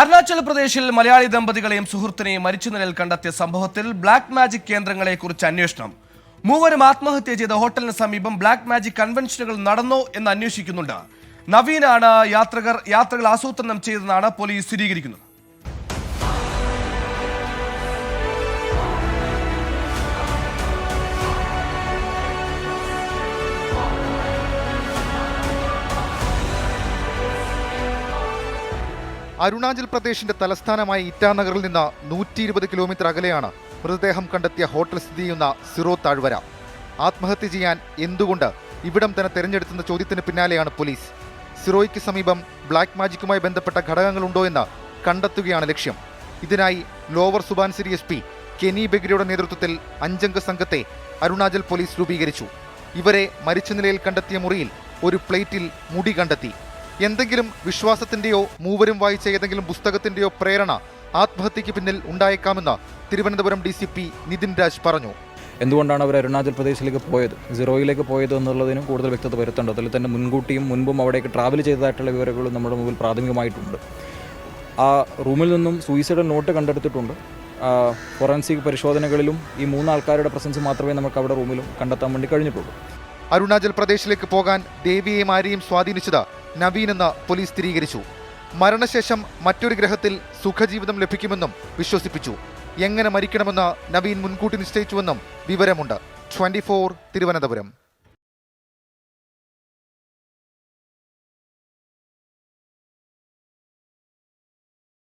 അരുണാചൽ പ്രദേശിൽ മലയാളി ദമ്പതികളെയും സുഹൃത്തിനെയും മരിച്ച നിലയിൽ കണ്ടെത്തിയ സംഭവത്തിൽ ബ്ലാക്ക് മാജിക് കേന്ദ്രങ്ങളെക്കുറിച്ച് അന്വേഷണം. മൂവരും ആത്മഹത്യ ചെയ്ത ഹോട്ടലിന് സമീപം ബ്ലാക്ക് മാജിക് കൺവെൻഷനുകൾ നടന്നോ എന്ന് അന്വേഷിക്കുന്നുണ്ട്. നവീനാണ് യാത്രകർ യാത്രകൾ ആസൂത്രണം ചെയ്തെന്നാണ് പോലീസ് സ്ഥിരീകരിക്കുന്നത്. അരുണാചൽ പ്രദേശിന്റെ തലസ്ഥാനമായ ഇറ്റാനഗറിൽ നിന്ന് നൂറ്റി ഇരുപത് കിലോമീറ്റർ അകലെയാണ് മൃതദേഹം കണ്ടെത്തിയ ഹോട്ടൽ സ്ഥിതി ചെയ്യുന്ന സിറോ താഴ്വര. ആത്മഹത്യ ചെയ്യാൻ എന്തുകൊണ്ട് ഇവിടം തന്നെ തെരഞ്ഞെടുത്തെന്ന ചോദ്യത്തിന് പിന്നാലെയാണ് പോലീസ്. സിറോയ്ക്ക് സമീപം ബ്ലാക്ക് മാജിക്കുമായി ബന്ധപ്പെട്ട ഘടകങ്ങളുണ്ടോ എന്ന് കണ്ടെത്തുകയാണ് ലക്ഷ്യം. ഇതിനായി lower Subansiri S P Keni ബെഗ്രിയുടെ നേതൃത്വത്തിൽ അഞ്ചംഗ സംഘത്തെ അരുണാചൽ പോലീസ് രൂപീകരിച്ചു. ഇവരെ മരിച്ച നിലയിൽ കണ്ടെത്തിയ മുറിയിൽ ഒരു പ്ലേറ്റിൽ മുടി കണ്ടെത്തി. എന്തെങ്കിലും വിശ്വാസത്തിന്റെയോ മൂവരും വായിച്ച ഏതെങ്കിലും പുസ്തകത്തിന്റെയോ പ്രേരണ ആത്മഹത്യക്ക് പിന്നിൽ ഉണ്ടായേക്കാമെന്ന് Thiruvananthapuram D C P Nitin Raj പറഞ്ഞു. എന്തുകൊണ്ടാണ് അവർ അരുണാചൽ പ്രദേശിലേക്ക് പോയത്? സിറോയിലേക്ക് പോയത് എന്നുള്ളതിനും കൂടുതൽ വ്യക്തത വരുത്തേണ്ടത് അതിൽ തന്നെ മുൻകൂട്ടിയും മുൻപും അവിടേക്ക് ട്രാവൽ ചെയ്തതായിട്ടുള്ള വിവരങ്ങളും നമ്മുടെ മുമ്പിൽ പ്രാഥമികമായിട്ടുണ്ട്. ആ റൂമിൽ നിന്നും സൂയിസൈഡൽ നോട്ട് കണ്ടെടുത്തിട്ടുണ്ട്. ഫോറൻസിക് പരിശോധനകളിലും ഈ മൂന്ന് ആൾക്കാരുടെ പ്രസൻസ് മാത്രമേ നമുക്ക് അവിടെ റൂമിലും കണ്ടെത്താൻ വേണ്ടി കഴിഞ്ഞിട്ടുള്ളൂ. അരുണാചൽ പ്രദേശിലേക്ക് പോകാൻ ദേവിയെയും ആരെയും സ്വാധീനിച്ചത് നവീൻ പോലീസ് സ്ഥിരീകരിച്ചു. മരണശേഷം മറ്റൊരു ഗ്രഹത്തിൽ സുഖജീവിതം ലഭിക്കുമെന്നും വിശ്വസിപ്പിച്ചു. എങ്ങനെ മരിക്കണമെന്ന് നവീൻ മുൻകൂട്ടി നിശ്ചയിച്ചുവെന്നും വിവരമുണ്ട്. ട്വന്റി തിരുവനന്തപുരം.